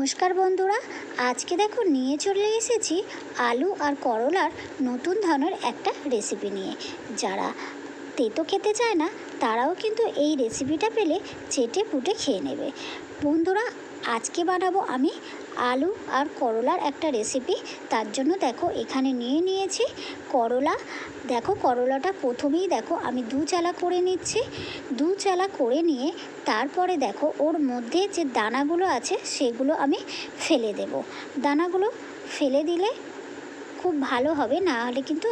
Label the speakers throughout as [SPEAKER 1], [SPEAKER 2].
[SPEAKER 1] নমস্কার বন্ধুরা, আজকে দেখো নিয়ে চলে এসেছি আলু আর করলার নতুন ধরনের একটা রেসিপি নিয়ে। যারা তেতো খেতে চায় না, তারাও কিন্তু এই রেসিপিটা পেলে চেটে পুটে খেয়ে নেবে। বন্ধুরা, আজকে বানাবো আমি আলু আর করলার একটা রেসিপি তার জন্য দেখো এখানে নিয়ে নিয়েছি করলা। দেখো করলাটা প্রথমেই দেখো আমি দু চালা করে নিচ্ছি। দু চালা করে নিয়ে তারপরে দেখো ওর মধ্যে যে দানাগুলো আছে সেগুলো আমি ফেলে দেব। দানাগুলো ফেলে দিলে খুব ভালো হবে, না হলে কিন্তু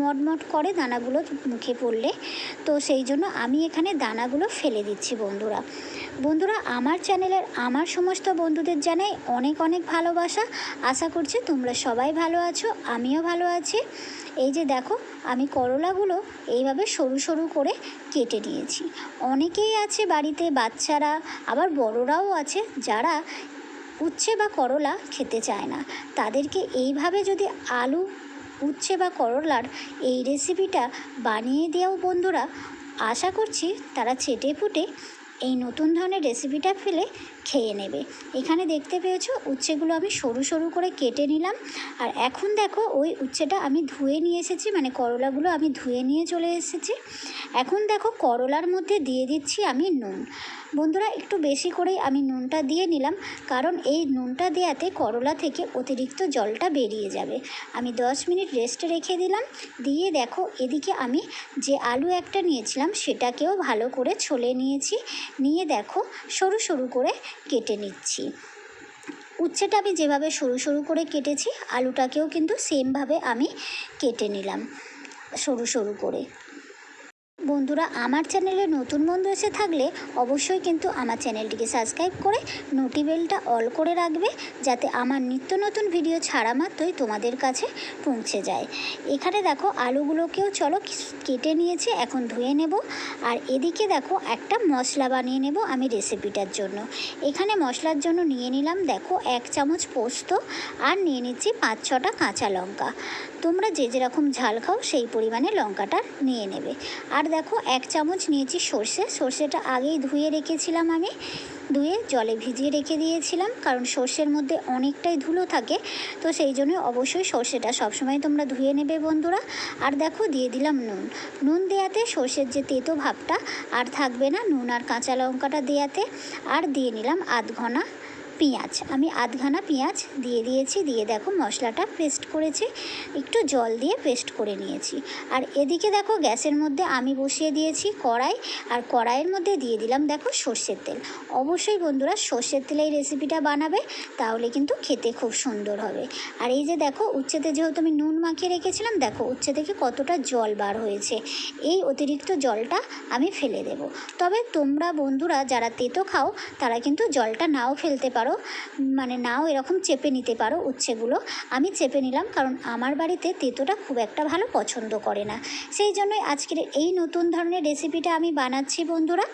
[SPEAKER 1] মটমট করে দানাগুলো মুখে পড়লে। তো সেই জন্য আমি এখানে দানাগুলো ফেলে দিচ্ছি বন্ধুরা। বন্ধুরা, আমার চ্যানেলের আমার সমস্ত বন্ধুদের জানাই অনেক অনেক ভালোবাসা। আশা করছি তোমরা সবাই ভালো আছো, আমিও ভালো আছি। এই যে দেখো, আমি করলাগুলো এইভাবে সরু সরু করে কেটে নিয়েছি। অনেকেই আছে বাড়িতে, বাচ্চারা, আবার বড়রাও আছে যারা উচ্ছে বা করলা খেতে চায় না। তাদেরকে এইভাবে যদি আলু, উচ্ছে বা করলার এই রেসিপিটা বানিয়ে দেওয়াও বন্ধুরা, আশা করছি তারা ছেটে ফুটে এই নতুন ধরনের রেসিপিটা ফেলে খেয়ে নেবে। এখানে দেখতে পেয়েছ, উচ্ছেগুলো আমি সরু সরু করে কেটে নিলাম। আর এখন দেখো, ওই উচ্ছেটা আমি ধুয়ে নিয়ে এসেছি মানে করলাগুলো আমি ধুয়ে নিয়ে চলে এসেছি। এখন দেখো, করলার মধ্যে দিয়ে দিচ্ছি আমি নুন। বন্ধুরা, একটু বেশি করেই আমি নুনটা দিয়ে নিলাম, কারণ এই নুনটা দেওয়াতে করলা থেকে অতিরিক্ত জলটা বেরিয়ে যাবে। আমি দশ মিনিট রেস্টে রেখে দিলাম। দিয়ে দেখো, এদিকে আমি যে আলু একটা নিয়েছিলাম, সেটাকেও ভালো করে ছলে নিয়েছি। নিয়ে দেখো, সরু সরু করে কেটে নিচ্ছি। উচ্ছেটা আমি যেভাবে সরু সরু করে কেটেছি, আলুটাকেও কিন্তু সেমভাবে আমি কেটে নিলাম, সরু সরু করে। বন্ধুরা, আমার চ্যানেলে নতুন বন্ধু এসে থাকলে অবশ্যই কিন্তু আমার চ্যানেলটিকে সাবস্ক্রাইব করে নোটিবেলটা অল করে রাখবে, যাতে আমার নিত্য নতুন ভিডিও ছাড়া মাত্রই তোমাদের কাছে পৌঁছে যায়। এখানে দেখো আলুগুলোকেও চলো কেটে নিয়েছে, এখন ধুয়ে নেব। আর এদিকে দেখো একটা মশলা বানিয়ে নেব আমি রেসিপিটার জন্য। এখানে মশলার জন্য নিয়ে নিলাম, দেখো এক চামচ পোস্ত আর নিয়ে নিচ্ছি পাঁচ ছটা কাঁচা লঙ্কা। তোমরা যে যেরকম ঝাল খাও সেই পরিমাণে লঙ্কাটা নিয়ে নেবে। আর দেখো, এক চামচ নিয়েছি সর্ষে। সর্ষেটা আগেই ধুয়ে রেখেছিলাম আমি। ধুয়ে জলে ভিজিয়ে রেখে দিয়েছিলাম, কারণ সর্ষের মধ্যে অনেকটাই ধুলো থাকে। তো সেই জন্য অবশ্যই সর্ষেটা সবসময় তোমরা ধুয়ে নেবে বন্ধুরা। আর দেখো, দিয়ে দিলাম নুন। নুন দেওয়াতে সর্ষের যে তেতো ভাবটা, আর থাকবে না নুন আর কাঁচা লঙ্কাটা দেওয়াতে আর দিয়ে নিলাম আধ ঘনা পেঁয়াজ। আমি আধখানা পেঁয়াজ দিয়ে দিয়েছি, দিয়ে দেখো মশলাটা পেস্ট করেছি, একটু জল দিয়ে পেস্ট করে নিয়েছি। আর এদিকে দেখো গ্যাসের মধ্যে আমি বসিয়ে দিয়েছি কড়াই, আর কড়াইয়ের মধ্যে দিয়ে দিলাম দেখো সর্ষের তেল। অবশ্যই বন্ধুরা সর্ষের তেলে এই রেসিপিটা বানাবে, তাহলে কিন্তু খেতে খুব সুন্দর হবে। আর এই যে দেখো উচ্ছেতে যেহেতু আমি নুন মাখিয়ে রেখেছিলাম, দেখো উচ্ছে থেকে কতটা জল বার হয়েছে, এই অতিরিক্ত জলটা আমি ফেলে দেব। তবে তোমরা বন্ধুরা যারা তেতো খাও, তারা কিন্তু জলটা নাও ফেলতে পারো মানে নাও এরকম চেপে নিতে পারো উচ্ছেগুলো। আমি চেপে নিলাম কারণ আমার বাড়িতে তেঁতোটা খুব একটা ভালো পছন্দ করে না। সেই জন্যই আজকের এই নতুন ধরনের রেসিপিটা আমি বানাচ্ছি বন্ধুরা।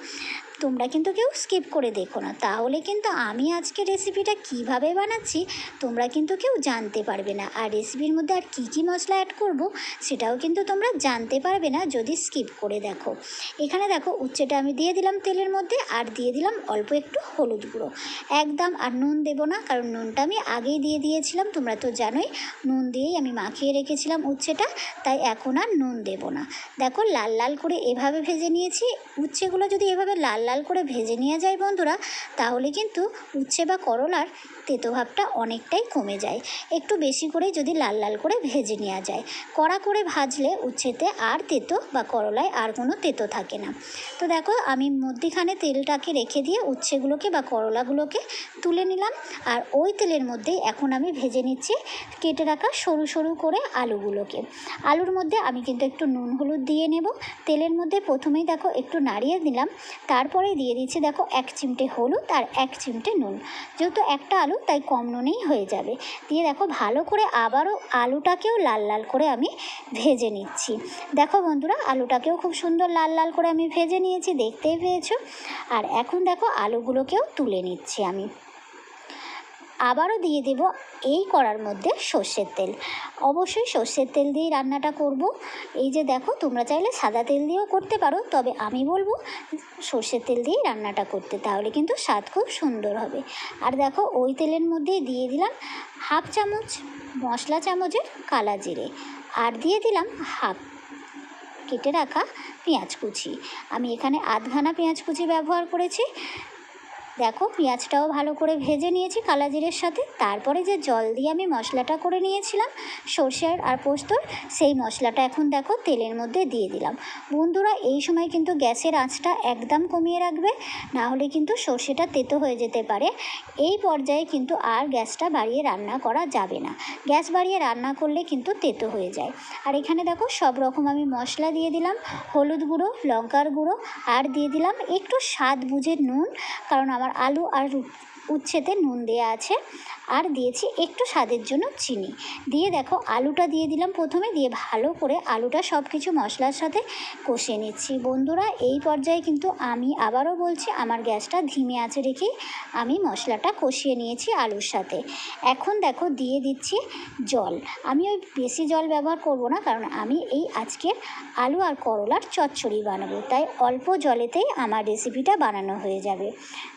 [SPEAKER 1] তোমরা কিন্তু কেউ স্কিপ করে দেখো না। তাহলে কিন্তু আমি আজকে রেসিপিটা কীভাবে বানাচ্ছি, তোমরা কিন্তু কেউ জানতে পারবে না। আর রেসিপির মধ্যে আর কী কী মশলা অ্যাড করব, সেটাও কিন্তু তোমরা জানতে পারবে না যদি স্কিপ করে দেখো। এখানে দেখো, উচ্ছেটা আমি দিয়ে দিলাম তেলের মধ্যে আর দিয়ে দিলাম অল্প একটু হলুদ গুঁড়ো। একদম আর নুন দেবো না, কারণ নুনটা আমি আগেই দিয়ে দিয়েছিলাম, তোমরা তো জানোই। নুন দিয়েই আমি মাখিয়ে রেখেছিলাম উচ্ছেটা, তাই এখন আর নুন দেবো না। দেখো, লাল লাল করে এভাবে ভেজে নিয়েছি। উচ্ছেগুলো যদি এভাবে লাল লাল করে ভেজে নিয়ে যায় বন্ধুরা, তাহলে কিন্তু উচ্ছে বা করলার তেতো ভাবটা অনেকটাই কমে যায়। একটু বেশি করে যদি লাল লাল করে ভেজে নেওয়া যায়। কড়া করে ভাজলে উচ্ছেতে আর তেতো বা করলায় আর কোনো তেতো থাকে না। তো দেখো, আমি মধ্যিখানে তেলটাকে রেখে দিয়ে উচ্ছেগুলোকে বা করলাগুলোকে তুলে নিলাম। আর ওই তেলের মধ্যেই এখন আমি ভেজে নিচ্ছি কেটে রাখা সরু সরু করে আলুগুলোকে। আলুর মধ্যে আমি কিন্তু একটু নুন, হলুদ দিয়ে নেব। তেলের মধ্যে প্রথমেই দেখো একটু নাড়িয়ে দিলাম। তারপরে দিয়ে দিচ্ছি। দেখো, এক চিমটে হলুদ আর এক চিমটে নুন। যেহেতু একটা আলু, তাই কম নুনেই হয়ে যাবে। দিয়ে দেখো, ভালো করে আবারও আলুটাকেও লাল লাল করে আমি ভেজে নিচ্ছি। দেখো বন্ধুরা, আলুটাকেও খুব সুন্দর লাল লাল করে আমি ভেজে নিয়েছি, দেখতেই পেয়েছ? আর এখন দেখো, আলুগুলোকেও তুলে নিচ্ছি আমি। আবারও দিয়ে দেব এই কড়ার মধ্যে সর্ষের তেল। অবশ্যই সর্ষের তেল দিয়েই রান্নাটা করব। এই যে দেখো, তোমরা চাইলে সাদা তেল দিয়েও করতে পারো, তবে আমি বলব সর্ষের তেল দিয়েই রান্নাটা করতে, তাহলে কিন্তু স্বাদ খুব সুন্দর হবে। আর দেখো, ওই তেলের মধ্যেই দিয়ে দিলাম হাফ চামচ মশলা চামচের কালা জিরে, আর দিয়ে দিলাম হাফ কেটে রাখা পেঁয়াজ কুচি। আমি এখানে আধখানা পেঁয়াজ কুচি ব্যবহার করেছি। দেখো, পেঁয়াজটাও ভালো করে ভেজে নিয়েছি কালা জিরের সাথে। তারপরে যে জল দিয়ে আমি মশলাটা করে নিয়েছিলাম, সর্ষের আর পোস্তর, সেই মশলাটা এখন দেখো তেলের মধ্যে দিয়ে দিলাম। বন্ধুরা, এই সময় কিন্তু গ্যাসের আঁচটা একদম কমিয়ে রাখবে, না হলে কিন্তু সর্ষেটা তেতো হয়ে যেতে পারে। এই পর্যায়ে কিন্তু আর গ্যাসটা বাড়িয়ে রান্না করা যাবে না। গ্যাস বাড়িয়ে রান্না করলে কিন্তু তেতো হয়ে যায়। আর এখানে দেখো, সব রকম আমি মশলা দিয়ে দিলাম, হলুদ গুঁড়ো, লঙ্কার গুঁড়ো, আর দিয়ে দিলাম একটু স্বাদ বুঝে নুন, কারণ আমার আলু আর উ- উচ্ছেতে নুন দেওয়া আছে আর দিয়েছি একটু স্বাদের জন্য চিনি। দিয়ে দেখো আলুটা দিয়ে দিলাম প্রথমে, দিয়ে ভালো করে আলুটা সব কিছু মশলার সাথে কষিয়ে নিচ্ছি। বন্ধুরা, এই পর্যায়ে কিন্তু আমি আবারও বলছি, আমার গ্যাসটা ধিমে আছে রেখে আমি মশলাটা কষিয়ে নিয়েছি আলুর সাথে। এখন দেখো দিয়ে দিচ্ছি জল। আমি ওই বেশি জল ব্যবহার করব না, কারণ আমি এই আজকের আলু আর করলার চচ্চড়ি বানাবো। তাই অল্প জলেতেই আমার রেসিপিটা বানানো হয়ে যাবে।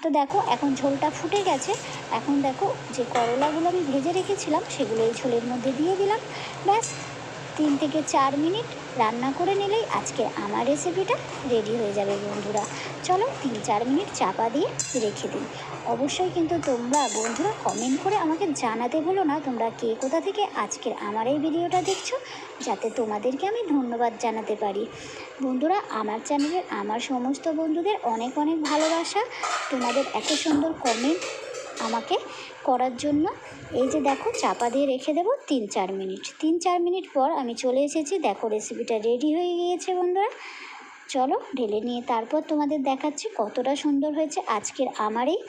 [SPEAKER 1] তো দেখো, এখন ঝোলটা ফুটে গেছে। এখন দেখো যে করলাগুলো আমি ভেজে রেখেছিলাম, সেগুলো এই ঝোলের মধ্যে দিয়ে দিলাম। ব্যাস তিন থেকে চার মিনিট রান্না করে নিলেই আজকে আমার রেসিপিটা রেডি হয়ে যাবে বন্ধুরা। চলো তিন চার মিনিট চাপা দিয়ে রেখে দিই। অবশ্যই কিন্তু তোমরা বন্ধুরা কমেন্ট করে আমাকে জানাতে বলো না তোমরা কে কোথা থেকে আজকের আমার এই ভিডিওটা দেখছ, যাতে তোমাদেরকে আমি ধন্যবাদ জানাতে পারি। বন্ধুরা, আমার চ্যানেলের আমার সমস্ত বন্ধুদের অনেক অনেক ভালোবাসা। তোমাদের এত সুন্দর কমেন্ট আমাকে করার জন্য এই যে দেখো চাপা দিয়ে রেখে দেবো তিন চার মিনিট। তিন চার মিনিট পর আমি চলে এসেছি। দেখো রেসিপিটা রেডি হয়ে গিয়েছে বন্ধুরা। চলো ঢেলে নিয়ে তারপর তোমাদের দেখাচ্ছি কতটা সুন্দর হয়েছে আজকের আমার এই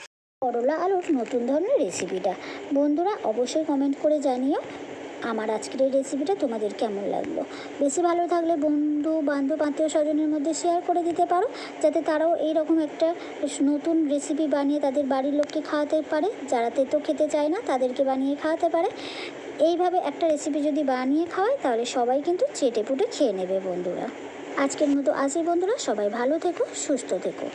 [SPEAKER 1] করলা আলুর নতুন ধরনের রেসিপিটা বন্ধুরা অবশ্যই কমেন্ট করে জানিও। আমার আজকের এই রেসিপিটা তোমাদের কেমন লাগল? বেশি ভালো থাকলে বন্ধু, বান্ধব আত্মীয় স্বজনের মধ্যে শেয়ার করে দিতে পারো, যাতে তারাও এই রকম একটা নতুন রেসিপি বানিয়ে তাদের বাড়ির লোককে খাওয়াতে পারে, যারা তেতো খেতে চায় না, তাদেরকে বানিয়ে খাওয়াতে পারে। এইভাবে একটা রেসিপি যদি বানিয়ে খাওয়ায়, তাহলে সবাই কিন্তু চেটে পুটে খেয়ে নেবে বন্ধুরা। আজকের মতো আসি বন্ধুরা, সবাই ভালো থেকো, সুস্থ থেকো।